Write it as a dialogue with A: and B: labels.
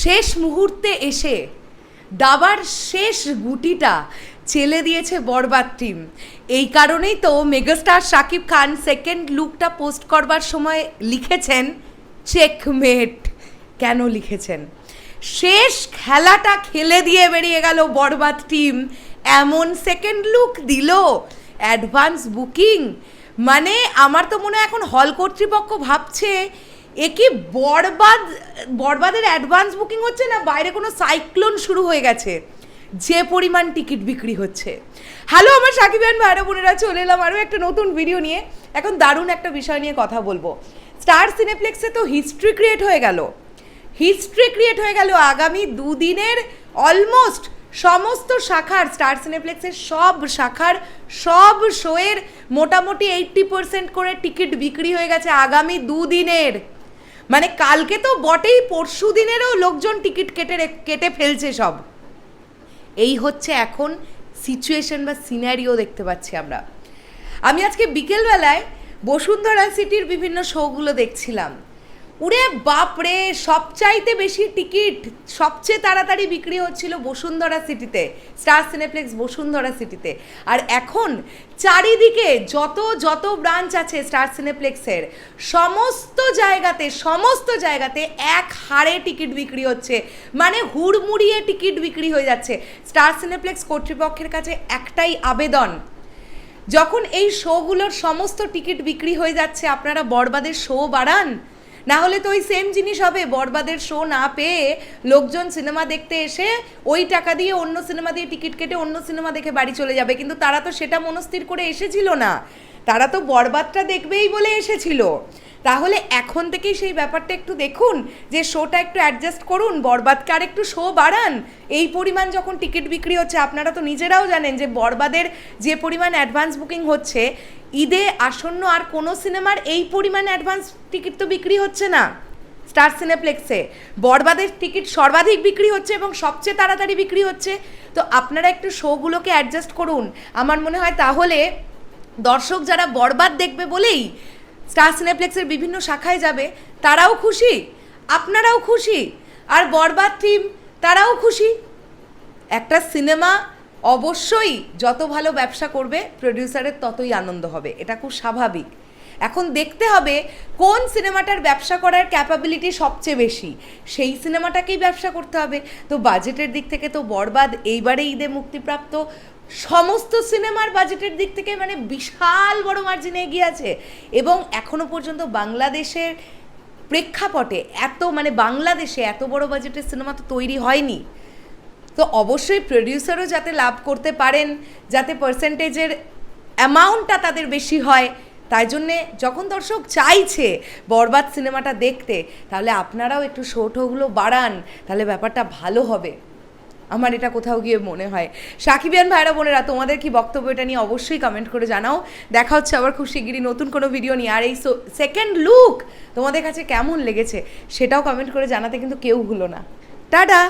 A: শেষ মুহূর্তে এসে দাবার শেষ গুটিটা চেলে দিয়েছে বরবাদ টিম। এই কারণেই তো মেগাস্টার শাকিব খান সেকেন্ড লুকটা পোস্ট করবার সময় লিখেছেন চেকমেট কেন লিখেছেন? শেষ খেলাটা খেলে দিয়ে বেরিয়ে গেল বরবাদ টিম। এমন সেকেন্ড লুক দিল অ্যাডভান্স বুকিং মানে আমার তো মনে হয় এখন হল কর্তৃপক্ষ ভাবছে এ কি বরবাদ, বরবাদের অ্যাডভান্স বুকিং হচ্ছে না বাইরে কোনো সাইক্লোন শুরু হয়ে গেছে? যে পরিমাণ টিকিট বিক্রি হচ্ছে। হ্যালো আমার সাকিবান ভাইরা বোনেরা, চলে এলাম আরও একটা নতুন ভিডিও নিয়ে। এখন দারুণ একটা বিষয় নিয়ে কথা বলব। স্টার সিনেপ্লেক্সে তো হিস্ট্রি ক্রিয়েট হয়ে গেল। হিস্ট্রি ক্রিয়েট হয়ে গেল আগামী দুদিনের অলমোস্ট সমস্ত শাখার স্টার সিনেপ্লেক্সের সব শাখার, সব শোয়ের মোটামুটি এইট্টি পার্সেন্ট করে টিকিট বিক্রি হয়ে গেছে আগামী দুদিনের। মানে কালকে তো বটেই পরশু দিনেরও লোকজন টিকিট কেটে কেটে ফেলছে সব। এই হচ্ছে এখন সিচুয়েশন বা সিনারিও দেখতে পাচ্ছি আমরা। আমি আজকে বিকেলবেলায় বসুন্ধরা সিটির বিভিন্ন শোগুলো দেখছিলাম। উরে বাপরে, সবচাইতে বেশি টিকিট সবচেয়ে তাড়াতাড়ি বিক্রি হচ্ছিল বসুন্ধরা সিটিতে, স্টার সিনেপ্লেক্স বসুন্ধরা সিটিতে। আর এখন চারিদিকে যত যত ব্রাঞ্চ আছে স্টার সিনেপ্লেক্সের, সমস্ত জায়গাতে সমস্ত জায়গাতে এক হারে টিকিট বিক্রি হচ্ছে। মানে হুড়মুড়িয়ে টিকিট বিক্রি হয়ে যাচ্ছে। স্টার সিনেপ্লেক্স কর্তৃপক্ষের কাছে একটাই আবেদন, যখন এই শোগুলোর সমস্ত টিকিট বিক্রি হয়ে যাচ্ছে, আপনারা বরবাদের শো বাড়ান না হলে তো ওই সেম জিনিস হবে। বরবাদের শো না পেয়ে লোকজন সিনেমা দেখতে এসে ওই টাকা দিয়ে অন্য সিনেমা দিয়ে টিকিট কেটে অন্য সিনেমা দেখে বাড়ি চলে যাবে। কিন্তু তারা তো সেটা মনস্থির করে এসেছিল না। তারা তো বরবাদটা দেখবেই বলে এসেছিল। তাহলে এখন থেকেই সেই ব্যাপারটা একটু দেখুন, যে শোটা একটু অ্যাডজাস্ট করুন, বরবাদকে একটু শো বাড়ান। এই পরিমাণ যখন টিকিট বিক্রি হচ্ছে, আপনারা তো নিজেরাও জানেন যে বরবাদের যে পরিমাণ অ্যাডভান্স বুকিং হচ্ছে, ঈদে আসন্ন আর কোনো সিনেমার এই পরিমাণ অ্যাডভান্স টিকিট তো বিক্রি হচ্ছে না। স্টার সিনেপ্লেক্সে বরবাদের টিকিট সর্বাধিক বিক্রি হচ্ছে এবং সবচেয়ে তাড়াতাড়ি বিক্রি হচ্ছে। তো আপনারা একটু শোগুলোকে অ্যাডজাস্ট করুন। আমার মনে হয় তাহলে দর্শক যারা বরবাদ দেখবে বলেই স্টার সিনেপ্লেক্সের বিভিন্ন শাখায় যাবে, তারাও খুশি। আপনারাও খুশি। আর বরবাদ টিম তারাও খুশি। একটা সিনেমা অবশ্যই যত ভালো ব্যবসা করবে প্রডিউসারের ততই আনন্দ হবে। এটা খুব স্বাভাবিক। এখন দেখতে হবে কোন সিনেমাটার ব্যবসা করার ক্যাপাবিলিটি সবচেয়ে বেশি। সেই সিনেমাটাকেই ব্যবসা করতে হবে। তো বাজেটের দিক থেকে তো বরবাদ এইবারে ঈদে মুক্তিপ্রাপ্ত। সমস্ত সিনেমার বাজেটের দিক থেকে মানে বিশাল বড় মার্জিনে এগিয়ে আছে। এবং এখনও পর্যন্ত বাংলাদেশের প্রেক্ষাপটে এত মানে বাংলাদেশে এত বড় বাজেটের সিনেমা তো তৈরি হয়নি। তো অবশ্যই প্রডিউসারও যাতে লাভ করতে পারেন, যাতে পার্সেন্টেজের অ্যামাউন্টটা তাদের বেশি হয় তাই জন্যে যখন দর্শক চাইছে বরবাদ সিনেমাটা দেখতে, তাহলে আপনারাও একটু শো টোগুলো বাড়ান, তাহলে ব্যাপারটা ভালো হবে। আমার এটা কোথাও গিয়ে মনে হয়। সাকিবিয়ান ভাইরা বোনেরা, তোমাদের কি বক্তব্য এটা নিয়ে অবশ্যই কমেন্ট করে জানাও। দেখা হচ্ছে আবার খুব শিগগিরই নতুন কোনো ভিডিও নিয়ে। আর এই সেকেন্ড লুক তোমাদের কাছে কেমন লেগেছে, সেটাও কমেন্ট করে জানাতে কিন্তু কেউ ভুলো না। টাটা!